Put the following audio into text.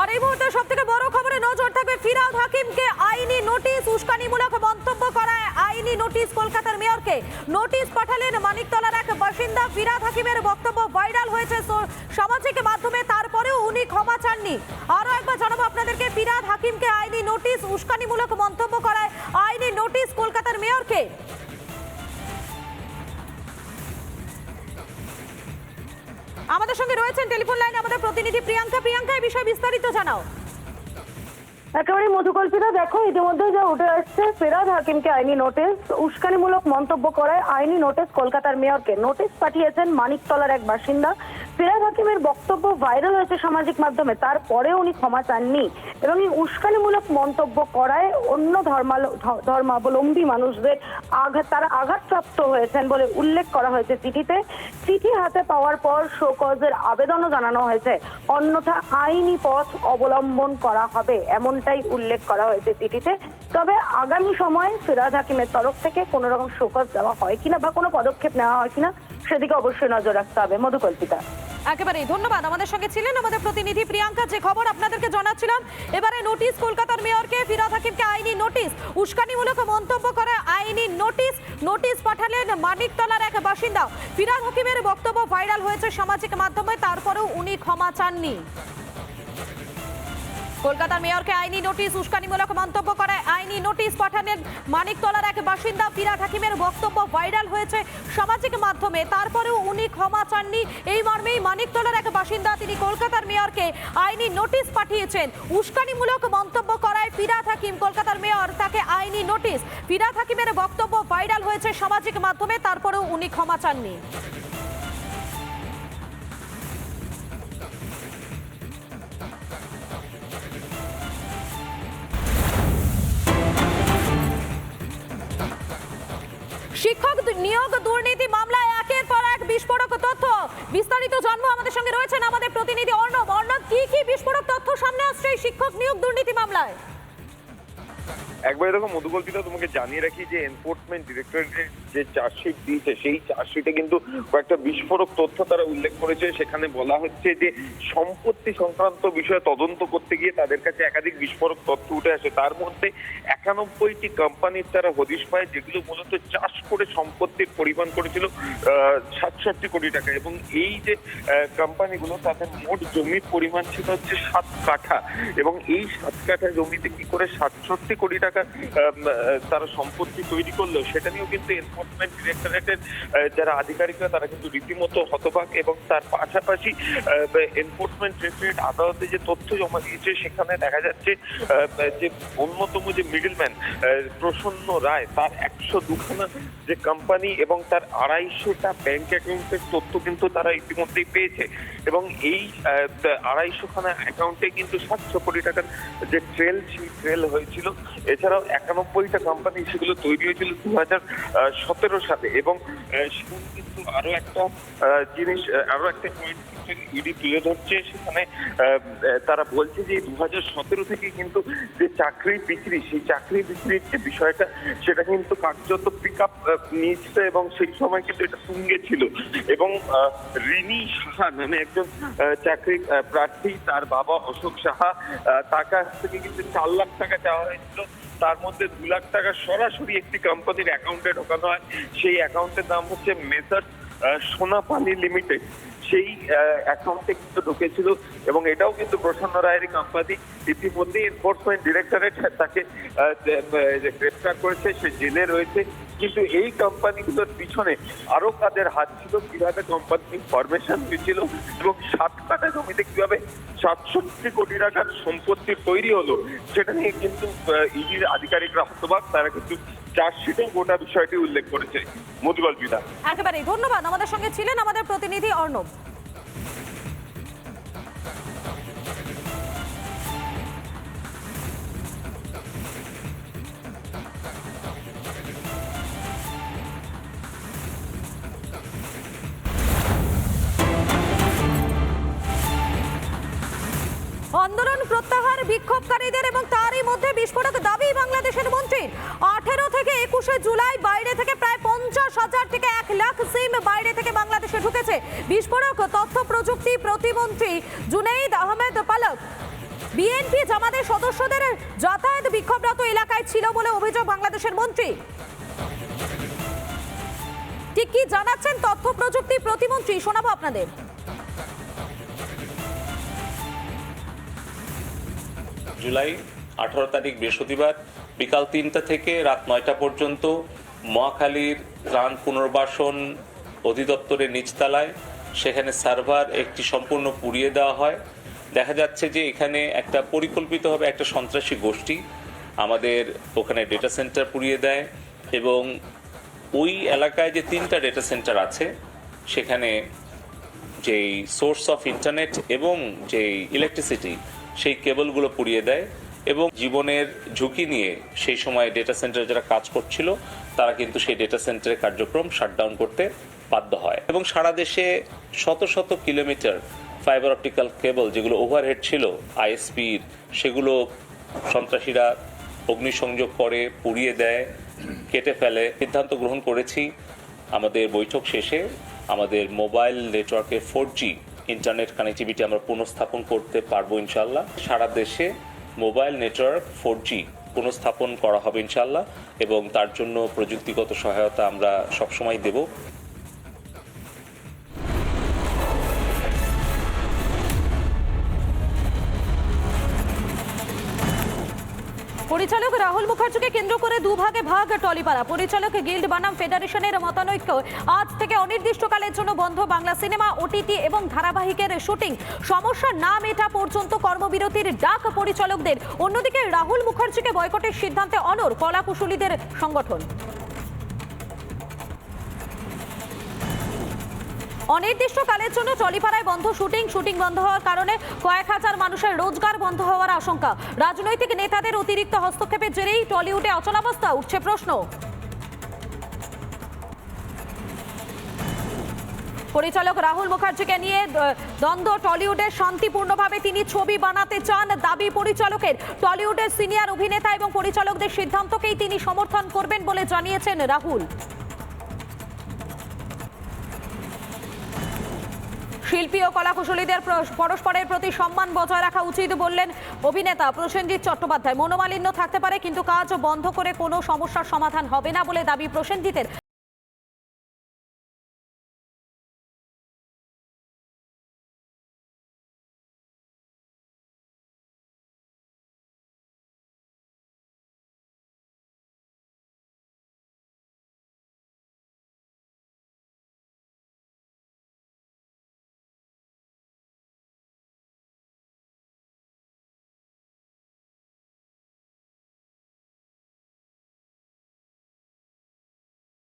আর এই মুহূর্তে সব থেকে বড় খবরে নজর থাকবে ফিরাদ হাকিমকে আইনি নোটিশ, উস্কানিমূলক মন্তব্য করায় আইনি নোটিশ কলকাতার মেয়রকে। নোটিশ পাঠালেন মানিকতলার এক বাসিন্দা। ফিরাদ হাকিমের বক্তব্য ভাইরাল হয়েছে সামাজিক মাধ্যমে, তারপরেও উনি ক্ষমা চাননি। আরও একবার জানাব আপনাদেরকে, ফিরাদ হাকিমকে আইনি নোটিশ, উস্কানিমূলক মন্তব্য আমাদের সঙ্গে রয়েছেন টেলিফোন লাইনে আমাদের প্রতিনিধি প্রিয়াঙ্কা। প্রিয়াঙ্কা, এই বিষয়ে বিস্তারিত জানাও। একেবারে মধুকল্পিতা, দেখো, ইতিমধ্যে যা উঠে আসছে ফেরাদ হাকিমকে আইনি নোটিশ, উস্কানিমূলক মন্তব্য করায় আইনি নোটিশ কলকাতার মেয়রকে। নোটিশ পাঠিয়েছেন মানিকতলার এক বাসিন্দা। ফেরাদ হাকিমের বক্তব্য ভাইরাল হয়েছে সামাজিক মাধ্যমে, তারপরেও উনি ক্ষমা চাননি এবং এই উস্কানিমূলক মন্তব্য করায় অন্য ধর্মাল- ধর্মাবলম্বী মানুষদের আঘাত, তারা আঘাতপ্রাপ্ত হয়েছেন বলে উল্লেখ করা হয়েছে চিঠিতে। চিঠি হাতে পাওয়ার পর শোকজের আবেদনও জানানো হয়েছে। অন্যথা আইনি পথ অবলম্বন করা হবে এমনটাই উল্লেখ করা হয়েছে চিঠিতে। তবে আগামী সময়ে ফিরাজ হাকিমের তরফ থেকে কোনো রকম শোকজ দেওয়া হয় কিনা বা কোনো পদক্ষেপ নেওয়া হয় কিনা সেদিকে অবশ্যই নজর রাখতে হবে। মধুকল্পিতা। একেবারেই ধন্যবাদ। আমাদের সঙ্গে ছিলেন আমাদের প্রতিনিধি প্রিয়াঙ্কা, যে খবর আপনাদেরকে জানাচ্ছিলাম। এবারে নোটিশ, কলকাতার মেয়রকে ফিরাদ হাকিমকে আইনি নোটিশ, উস্কানিমূলক মন্তব্য করে আইনি নোটিশ নোটিশ পাঠালেন মানিকতলার এক বাসিন্দা। ফিরাদ হাকিমের বক্তব্য ভাইরাল হয়েছে সামাজিক মাধ্যমে, তারপরেও উনি ক্ষমা চাননি। কলকাতার মেয়রকে আইনি নোটিশ, উস্কানিমূলক মন্তব্য করে আইনি নোটিশ পাঠালেন মানিকতলার এক বাসিন্দা ফিরাদ হাকিমের বক্তব্য ভাইরাল হয়েছে সামাজিক মাধ্যমে। তারপরেও উনি ক্ষমা চাননি। এই মর্মেই মানিকতলার এক বাসিন্দা তিনি কলকাতার মেয়রকে আইনি নোটিশ পাঠিয়েছেন। উস্কানিমূলক মন্তব্য করায় ফিরাদ হাকিম, কলকাতার মেয়র তাকে আইনি নোটিশ। ফিরাদ হাকিমের বক্তব্য ভাইরাল হয়েছে সামাজিক মাধ্যমে, তারপরেও উনি ক্ষমা চাননি। শিক্ষক নিয়োগ দুর্নীতি মামলায় একের পর এক বিস্ফোরক তথ্য। বিস্তারিত জন্ম আমাদের সঙ্গে রয়েছেন আমাদের প্রতিনিধি অর্ণব। অর্ণব, কি কি বিস্ফোরক তথ্য সামনে আসছে শিক্ষক নিয়োগ দুর্নীতি মামলায়? একবার এরকম মধুকল্পিতা তোমাকে জানিয়ে রাখি যে এনফোর্সমেন্ট ডিরেক্টরেটের যে চার্জশিট দিয়েছে, সেই চার্জশিটে কিন্তু কয়েকটা বিস্ফোরক তথ্য তারা উল্লেখ করেছে। সেখানে বলা হচ্ছে যে সম্পত্তি সংক্রান্ত বিষয়ে তদন্ত করতে গিয়ে তাদের কাছে একাধিক বিস্ফোরক তথ্য উঠে আসে। তার মধ্যে একানব্বইটি কোম্পানির তারা হদিশ পায়, যেগুলো মূলত চাষ করে সম্পত্তির পরিমাণ করেছিল সাতষট্টি কোটি টাকা। এবং এই যে কোম্পানিগুলো, তাদের মোট জমির পরিমাণ ছিল হচ্ছে সাত কাঠা। এবং এই সাত কাঠা জমিতে কি করে সাতষট্টি কোটি টাকা তারা সম্পত্তি তৈরি করল সেটা নিয়েও কিন্তু এনফোর্সমেন্ট ডিরেক্টরেটের যারা আধিকারিকরা, তারা কিন্তু রীতিমতো হতবাক এবং তার পাশাপাশি এনফোর্সমেন্ট ডিরেক্টরেট আদালতে যে তথ্য জমা দিয়েছে, সেখানে দেখা যাচ্ছে যে অন্যতম যে মিডলম্যান প্রসন্ন রায়, তার একশো দুখানা যে কোম্পানি এবং তার আড়াইশোটা ব্যাংক অ্যাকাউন্টের তথ্য কিন্তু তারা ইতিমধ্যেই পেয়েছে। এবং এই আড়াইশোখানা অ্যাকাউন্টে কিন্তু সাতশো কোটি টাকার যে ট্রেল সেই ট্রেল হয়েছিল। এছাড়াও একানব্বইটা কোম্পানি সেগুলো তৈরি হয়েছিল দু হাজার সতেরো সালে এবং কিন্তু আরও একটা জিনিস আরও একটা পয়েন্ট ইডি তুলে ধরছে, সেখানে তারা বলছে যে দু হাজার সতেরো থেকে কিন্তু যে চাকরি বিক্রি, সেই চাকরি বিক্রির যে বিষয়টা, সেটা কিন্তু কার্যত পিক আপ নিয়েছিল এবং সেই সময় কিন্তু এটা তুঙ্গে ছিল। এবং রিনি সাহা নামে একজন চাকরি প্রার্থী, তার বাবা অশোক সাহা তার কাছ থেকে কিন্তু চার লাখ টাকা চাওয়া হয়েছিল। তার মধ্যে দু লাখ টাকা সরাসরি একটি কোম্পানির অ্যাকাউন্টে ঢোকানো হয়। সেই অ্যাকাউন্টের নাম হচ্ছে মেসার্স সোনাপালি লিমিটেড সেই অ্যাকাউন্টে কিন্তু ঢুকেছিল এবং এটাও কিন্তু প্রসন্ন রায়ের কোম্পানি। ইতিমধ্যে এনফোর্সমেন্ট ডিরেক্টরেট তাকে গ্রেপ্তার করেছে, সে জেলে রয়েছে। কিন্তু এই কোম্পানিগুলোর পিছনে আরও কাদের হাত ছিল, কীভাবে কোম্পানি ফরমেশন হয়েছিল এবং সাত কাটা জমিতে কীভাবে সাতষট্টি কোটি টাকার সম্পত্তি তৈরি হলো, সেটা নিয়ে কিন্তু ইডির আধিকারিকরা হতবাক, তারা কিন্তু চার্জশিটে গোটা বিষয়টি উল্লেখ করেছে। মধুবাল বিদা। একেবারে ধন্যবাদ। আমাদের সঙ্গে ছিলেন আমাদের প্রতিনিধি অর্ণব। বিক্ষোভকারীদের এবং তারই মধ্যে বিস্ফোরক দাবি বাংলাদেশের মন্ত্রীর। আঠেরো থেকে একুশে জুলাই বাইরে থেকে প্রায় পঞ্চাশ হাজার থেকে এক লাখ সিম বাইরে থেকে বাংলাদেশে ঢুকেছে। বিস্ফোরক, তথ্য প্রযুক্তি প্রতিমন্ত্রী জুনেইদ আহমেদ পালক। বিএনপি জামাতের সদস্যদের যাতায়াত বিক্ষোভরত এলাকায় ছিল বলে অভিযোগ বাংলাদেশের মন্ত্রী। ঠিক কি জানাচ্ছেন তথ্য প্রযুক্তি প্রতিমন্ত্রী? শোনাবো আপনাদের। জুলাই, আঠারো তারিখ বৃহস্পতিবার বিকাল তিনটা থেকে রাত নয়টা পর্যন্ত মহাখালীর ত্রাণ পুনর্বাসন অধিদপ্তরের নিচতলায় সেখানে সার্ভার একটি সম্পূর্ণ পুড়িয়ে দেওয়া হয়। দেখা যাচ্ছে যে এখানে একটা পরিকল্পিতভাবে একটা সন্ত্রাসী গোষ্ঠী আমাদের ওখানে ডেটা সেন্টার পুড়িয়ে দেয় এবং ওই এলাকায় যে তিনটা ডেটা সেন্টার আছে, সেখানে যেই সোর্স অফ ইন্টারনেট এবং যেই ইলেকট্রিসিটি সেই কেবলগুলো পুড়িয়ে দেয় এবং জীবনের ঝুঁকি নিয়ে সেই সময় ডেটা সেন্টারে যারা কাজ করছিল, তারা কিন্তু সেই ডেটা সেন্টারের কার্যক্রম শাটডাউন করতে বাধ্য হয়। এবং সারা দেশে শত শত কিলোমিটার ফাইবার অপটিক্যাল কেবল যেগুলো ওভারহেড ছিল আইএসপির সেগুলো সন্ত্রাসীরা অগ্নিসংযোগ করে, পুড়িয়ে দেয়, কেটে ফেলে। সিদ্ধান্ত গ্রহণ করেছি, আমাদের বৈঠক শেষে আমাদের মোবাইল নেটওয়ার্কে ফোর জি ইন্টারনেট কানেক্টিভিটি আমরা পুনঃস্থাপন করতে পারব ইনশাল্লাহ সারা দেশে মোবাইল নেটওয়ার্ক ফোর জি পুনঃস্থাপন করা হবে ইনশাল্লাহ এবং তার জন্য প্রযুক্তিগত সহায়তা আমরা সবসময় দেব। পরিচালক রাহুল মুখার্জিকে কেন্দ্র করে দুভাগে ভাগ টলিপাড়া। পরিচালক গিল্ড বানাম ফেডারেশনের মতানৈক্য। আজ থেকে অনির্দিষ্টকালের জন্য বন্ধ বাংলা সিনেমা ওটিটি এবং ধারাবাহিকের শুটিং। সমস্যা না মেটা পর্যন্ত কর্মবিরতির ডাক পরিচালকদের। অন্যদিকে রাহুল মুখার্জিকে বয়কটের সিদ্ধান্তে অনর কলাকুশলীদের সংগঠন। অনির্দিষ্টকালের জন্য টলিপাড়ায় বন্ধ শুটিং। শুটিং বন্ধ হওয়ার কারণে কয়েক হাজার মানুষের রোজগার বন্ধ হওয়ার আশঙ্কা। রাজনৈতিক নেতাদের অতিরিক্ত হস্তক্ষেপের জেরেই টলিউডে অচলাবস্থা, উঠছে প্রশ্ন। পরিচালক রাহুল মুখার্জিকে নিয়ে দ্বন্দ্ব টলিউডে শান্তিপূর্ণভাবে তিনি ছবি বানাতে চান। দাবি পরিচালকের, টলিউডের সিনিয়র অভিনেতা এবং পরিচালকদের সিদ্ধান্তকেই তিনি সমর্থন করবেন বলে জানিয়েছেন রাহুল। শিল্পী ও কলাকুশলীদের কুশলীদের পরস্পরের প্রতি সম্মান বজায় রাখা উচিত বললেন অভিনেতা প্রসেনজিৎ চট্টোপাধ্যায়। মনোমালিন্য থাকতে পারে, কিন্তু কাজ বন্ধ করে কোনো সমস্যার সমাধান হবে না বলে দাবি প্রসেনজিতের।